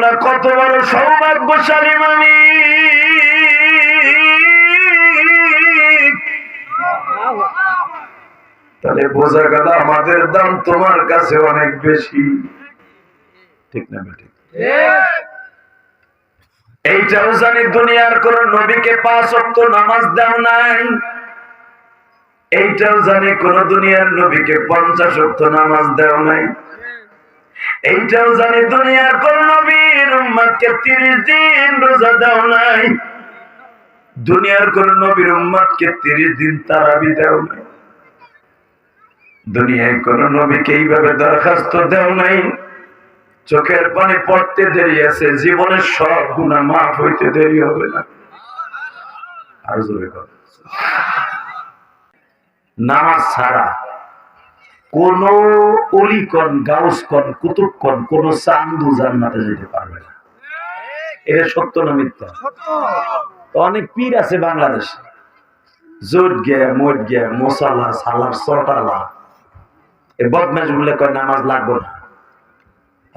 আমরা কত বড় সৌভাগ্যশালী মানি তাহলে বোঝা গেল আমাদের দাম তোমার কাছে অনেক বেশি। ঠিক না বেটি? এইটাও জানি দুনিয়ার কোন নবীকে পাঁচ অক্ত নামাজ দাও নাই। এইটাও জানি কোন দুনিয়ার নবীকে পঞ্চাশ অক্ত নামাজ দেও নাই। এইটাও জানি দুনিয়ার কোন নবীর উম্মাদকে তিরিশ দিন রোজা দাও নাই। দুনিয়ার কোন নবীর উম্মাদকে তিরিশ দিন তারাবি দেও নাই। দুনিয়ায় কোন নবীকে এইভাবে দরখাস্ত দেও নাই। চোখের পানি পড়তে দেরি আছে, জীবনের সব গুণা মাফ হইতে দেরি হবে না। আর জোরে নামাজ ছাড়া কোন অলিকন গাউসকন কুতুবকন কোন চান্দু জান্নাতে যেতে পারবে না। এটা সত্য না মিথ্যা? অনেক পীর আছে বাংলাদেশে। জোট গে মোট গে মশালা সালার চটালা এই বদমাসগুলো কয় নামাজ লাগবো না।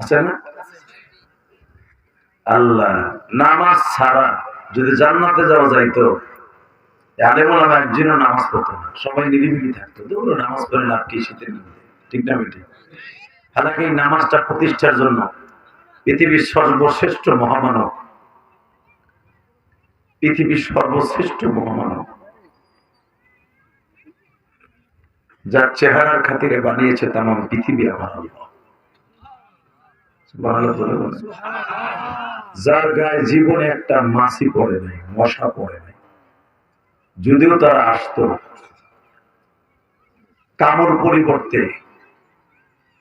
আছে না? আল্লাহ নামাজ ছাড়া যদি জান্নাতে যাওয়া যাইতো নামাজ পড়তো না, সবাই নিরিবিলি থাকতো। নামাজ পড়ে লাভ কি শীতের মধ্যে? ঠিক না নামাজটা প্রতিষ্ঠার জন্য পৃথিবীর সর্বশ্রেষ্ঠ মহামানব, পৃথিবীর সর্বশ্রেষ্ঠ মহামানব, যার চেহারার খাতিরে বানিয়েছে তাম পৃথিবী আমার। যার গায়ে জীবনে একটা মাছি পড়ে নাই, মশা পড়ে নাই। যদিও তারা আসতো কামড় পরিবর্তে,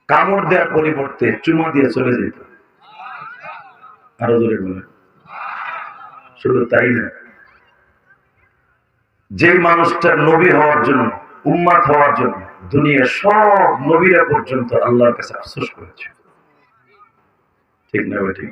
কামড় দেওয়ার পরিবর্তে চুমা দিয়ে চলে যেত। আরও জোরে বলে শুধু তাই না, যে মানুষটা নবী হওয়ার জন্য, উম্মাদ হওয়ার জন্য, দুনিয়ার সব নবীরা পর্যন্ত আল্লাহর কাছে আফসোস করেছে। ঠিক না ঠিক?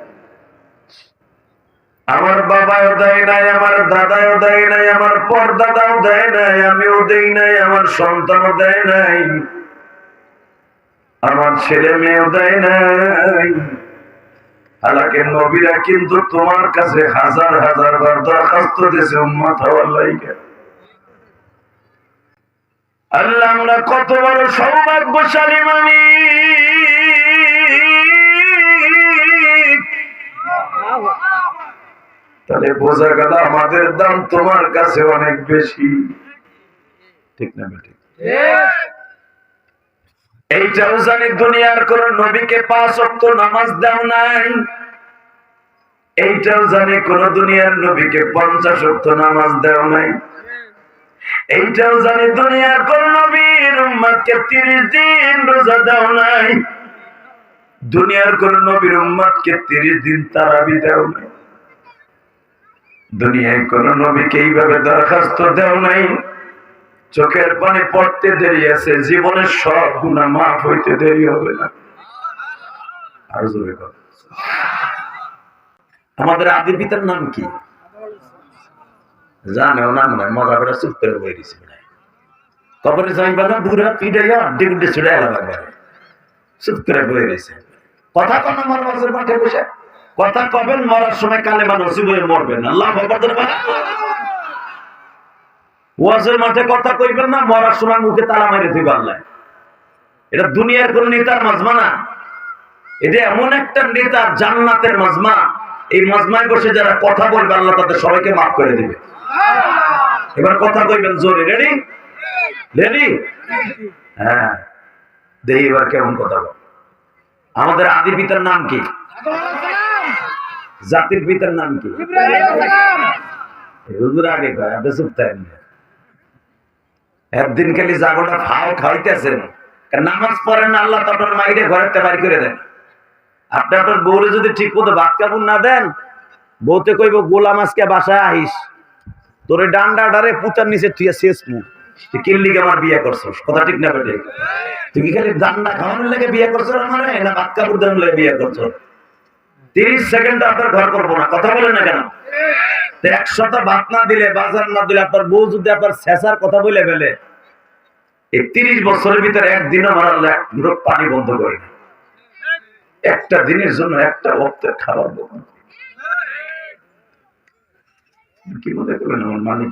আমার বাবাও দেয় নাই, আমার দাদাও দেয় নাই, আমার পরদাদাও দেয় নাই, আমিও দেই নাই, আমার সন্তানও দেয় নাই, আমার ছেলে মেয়েও দেয় নাই। নবীরা কিন্তু তোমার কাছে হাজার হাজার বার দরখাস্ত দিয়েছে, উম্মাত হওয়ার লাইগে। আল্লাহ, আমরা কত বড় সৌভাগ্যশালী মানি তাহলে বোঝা গেল আমাদের দাম তোমার কাছে অনেক বেশি। ঠিক না ঠিক। এইটাও জানি দুনিয়ার কোন নবীকে পাঁচ অক্ত নামাজ দাও নাই। এইটাও জানি কোন দুনিয়ার নবীকে পঞ্চাশ অক্ত নামাজ দেও নাই। এইটাও জানি দুনিয়ার কোন নবীর উম্মাদকে তিরিশ দিন রোজা দাও নাই। দুনিয়ার কোন নবীর উম্মাদকে তিরিশ দিন তারাবি দেও নাই। দুনিয়ায় কোন নবীকে এইভাবে দরখাস্ত দেও নাই। চোখের পানি পড়তে দেরি আছে, জীবনের সব গুণা মাফ হইতে দেরি হবে না। আমাদের আদি পিতার নাম কি? জানে ও নাম নয় মজা করে চুপ করে বই দিছে কবরে যাইবা না বুড়া পিড়ে আড্ডি গুড্ডি ছুড়ে একবারে। চুপ করে বই দিছে। কথা কন আমার মাঝের মাঠে বসে। কথা কবেন, মরার সময় কালে মানুষ বয়ে মরবেন। আল্লাহ ওয়াজের মাঠে কথা কইবেন না, মরার সময় মুখে তালা মেরে দিবে আল্লাহ। এটা দুনিয়ার কোন নেতার মাজমা না। এটা এমন একটা নেতার জান্নাতের মাজমা। এই মাজমায় বসে যারা কথা বলবে, আল্লাহ তাদের সবাইকে মাফ করে দিবে। এবার কথা কইবেন জোরে। রেডি রেডি হ্যাঁ। দেখি এবার কেমন কথা বল। আমাদের আদি পিতার নাম কি? জাতির পিতার নাম কি? হুজুর আগে কয় আপনি চুপ থাকেন না। একদিন খালি জাগোটা খাও খাইতেছেন নামাজ পড়েন না আল্লাহ তো আপনার মাইরে ঘরের বাড়ি করে দেন। আপনি আপনার বউরে যদি ঠিক মতো ভাত কাপড় না দেন বউতে কইব গোলাম আজকে বাসায় আহিস। তোরে ডান্ডা ডারে পুতার নিচে তুই শেষ মু। তুই কিল্লিকে আমার বিয়ে করছস? কথা ঠিক না বেটে তুই কি খালি ডান্ডা খাওয়ানোর লেগে বিয়ে করছস আমার না ভাত কাপড় দেওয়ার লেগে বিয়ে করছস? তিরিশ সেকেন্ড আপনার ঘর করব না, কথা বলে না কেন তো একশোটা ভাত না দিলে, বাজার না দিলে, আপনার বউ যদি আপনার শেষার কথা বলে ফেলে, এই তিরিশ বছরের ভিতরে একদিনও আল্লাহ এক গ্রুপ পানি বন্ধ করে না। একটা দিনের জন্য একটা ভক্তের খাবার দেবো না। কি মনে করলেন আমার মালিক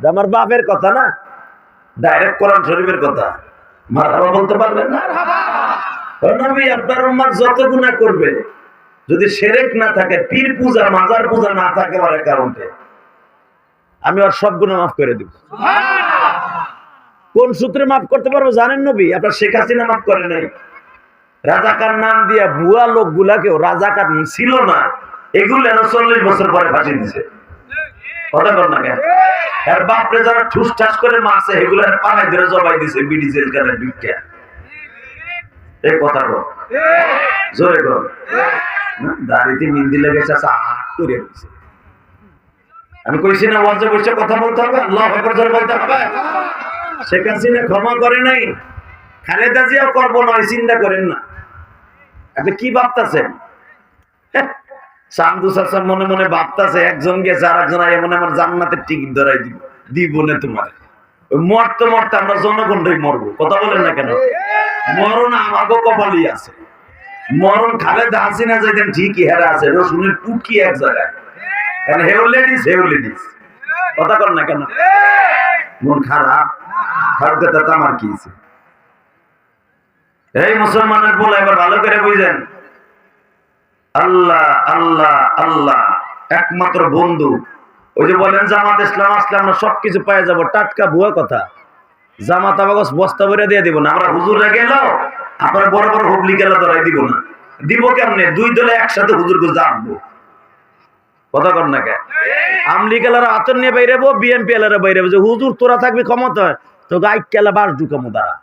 আমার বাপের কথা না ডাইরেক্ট কোরআন শরীফের কথা। মারহাবা বলতে পারবেন না? নবী আপনার উম্মাদ যত গুনাহ করবে যদি সেরেক না থাকে পীর পূজা মাজার পূজা না থাকে আমার আমি আর সব গুণা মাফ করে দিব। কোন সূত্রে মাফ করতে পারব জানেন নবী? আপনার শেখ হাসিনা মাফ করে নাই। রাজাকার নাম দিয়া বুয়া লোক গুলাকেও রাজাকার ছিল না, এগুলো এনে চল্লিশ বছর পরে ফাঁসি দিছে। দাড়িতে লেগেছে আমি কইছি না ওয়াজে বসে কথা বলতে হবে জোরে বলতে হবে। শেখ হাসিনা ক্ষমা করে নাই। খালেদা জিয়াও করব, নয়, চিন্তা করেন না। আপনি কি ভাবতেছেন? সামদু চাচা মনে মনে ভাবতেছে, একজন গেছে আর একজন আইয়া মনে আমার জান্নাতের টিকিট ধরাই দিব দিব না তোমার। মরতে মরতে আমরা জনগণটাই মরবো, কথা বলেন না কেন? মরণ আমাকে কপালই আছে। মরণ খালেদা হাসিনা যাইতেন ঠিকই, হেরা আছে, রসুনের টুকি এক জায়গায়। হেউ লেডিস হেউ লেডিস। কথা কর না কেন? মন খারাপ? খারাপ কথা আমার কি হইছে? এই মুসলমানের বলে এবার ভালো করে বুঝেন। আল্লাহ আল্লাহ আল্লাহ, একমাত্র বন্ধু। ওই যে বলেন, জামাত ইসলাম আসলাম না সবকিছু পাই যাব। টাটকা ভুয়া কথা। জামাত আবাগস বস্তা ভরে দিয়ে দিব না। আমরা হুজুরে গেল, আপনার বড় বড় হুবলি গেলে ধরাই দিব না। দিব কেমনে? দুই দলে একসাথে হুজুর গুজ জানব কথা কর না কে? আমলি গেলার আতর নিয়ে বাইরেবো বিএনপি এলারা বাইরেবো যে হুজুর, তোরা থাকবি ক্ষমতায় তো গাই কেলা বাস ঢুকামো তারা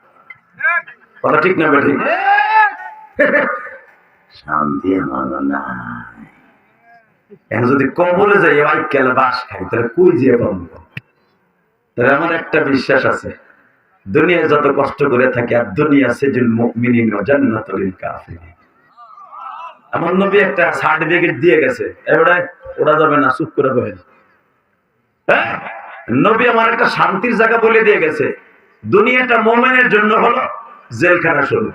কথা ঠিক না বেঠিক। শান্তি এখন যদি যাই বাস খাই তাহলে কই যে পাবো তাহলে আমার একটা বিশ্বাস আছে। দুনিয়ায় যত কষ্ট করে থাকে আর দুনিয়া সেজুল মুমিনিন ওয়া জান্নাতুল কাফিরিন। আমার নবী একটা সার্টিফিকেট দিয়ে গেছে। এবারে ওরা যাবে না চুপ করে বহেন হ্যাঁ? নবী আমার একটা শান্তির জায়গা বলে দিয়ে গেছে। দুনিয়াটা মোমেনের জন্য হলো। জেলখানা শুরু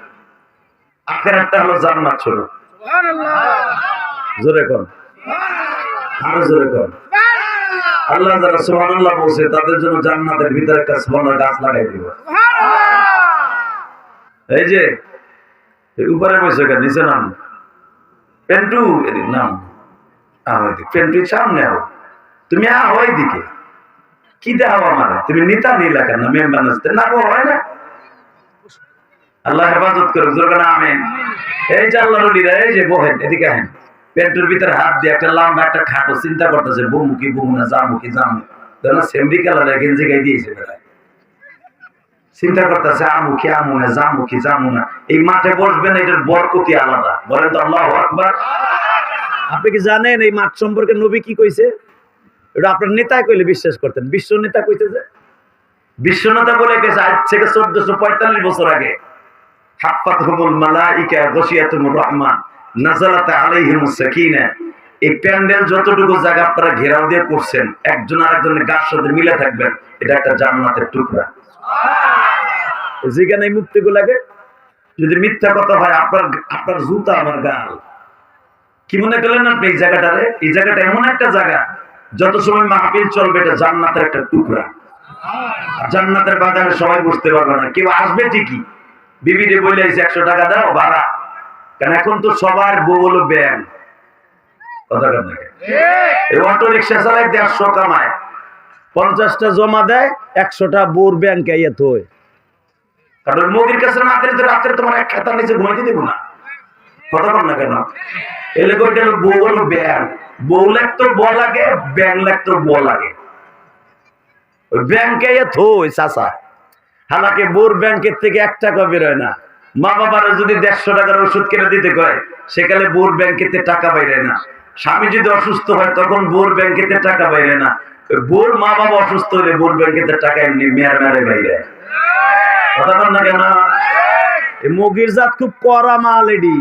আখেরাতটা হলো জান্নাত শুরু জোরে কর আরও জোরে কর আল্লাহ যারা সুবহানাল্লাহ বলছে, তাদের জন্য জান্নাতের ভিতরে একটা সুবহানাল্লাহ গাছ লাগাই দিব। এই যে উপরে বসে কেন? নিচে নাম। পেন্টু নাম। পেন্টু সামনে আও। তুমি আহ ওই দিকে কি দেখাও আমার? তুমি নিতা নীলা কেন? মেম্বার না হয় না? আল্লাহ হেফাজত করুক আমেন। এই যে আল্লাহ রলিরা এই যে বহেন এদিকে আহেন। পেন্টুর ভিতরে হাত দিয়ে একটা লম্বা একটা খাটো চিন্তা করতেছে বমুখী বমু না জামুখী জামু সেমরি কালার গেঞ্জি গাই দিয়েছে বেলায় চিন্তা করতেছে আমুখী আমু না জামু না এই মাঠে বসবেন এটার বরকতি আলাদা। বলেন তো আল্লাহ আকবার। আপনি কি জানেন এই মাঠ সম্পর্কে নবী কি কইছে? এটা আপনার নেতায় কইলে বিশ্বাস করতেন। বিশ্ব নেতা কইছে যে বিশ্ব নেতা বলে গেছে আজ থেকে চোদ্দশো পঁয়তাল্লিশ বছর আগে। হাফাতহুমুল মালাইকা রহমান নাজালাত আলাইহিমুস সাকিনা। এই প্যান্ডেল যতটুকু জায়গা আপনারা ঘেরাও দিয়ে করছেন একজন আরেকজনের গাছ সাথে মিলে থাকবেন এটা একটা জান্নাতের টুকরা। যেখানে মুক্তিগুলাকে যদি মিথ্যা কথা হয় আপনার আপনার জুতা আমার গাল। কি মনে করলেন আপনি এই জায়গাটারে? এই জায়গাটা এমন একটা জায়গা যত সময় মাহফিল চলবে এটা জান্নাতের একটা টুকরা। জান্নাতের বাগানে সবাই বসতে পারবে না কেউ আসবে ঠিকই বিবিরে বলে আইছে, একশো টাকা দাও, ভাড়া। কারণ এখন তো সবার বউ হলো? এই অটো চালায় কামায়। পঞ্চাশটা জমা দেয়, একশোটা বোর ব্যাংকে থই কারণ তো তোমার এক নিচে না। কথা না? কেন এলে ব্যাং বউ লাগতো লাগে লাগে। ব্যাংকে হালাকে বোর ব্যাংকের থেকে এক টাকা বেরোয় না। মা বাবারা যদি দেড়শো টাকার ওষুধ কিনে দিতে কয়, সেখানে বোর ব্যাংকেতে টাকা বাইরে না। স্বামী যদি অসুস্থ হয়, তখন বোর ব্যাংকেতে টাকা বাইরে না। বোর মা বাবা অসুস্থ হলে বোর ব্যাংকেতে টাকা এমনি মেয়ার মেয়ারে বাইরে। কথা বল না কেন? মুগির জাত খুব করা মাল এডি।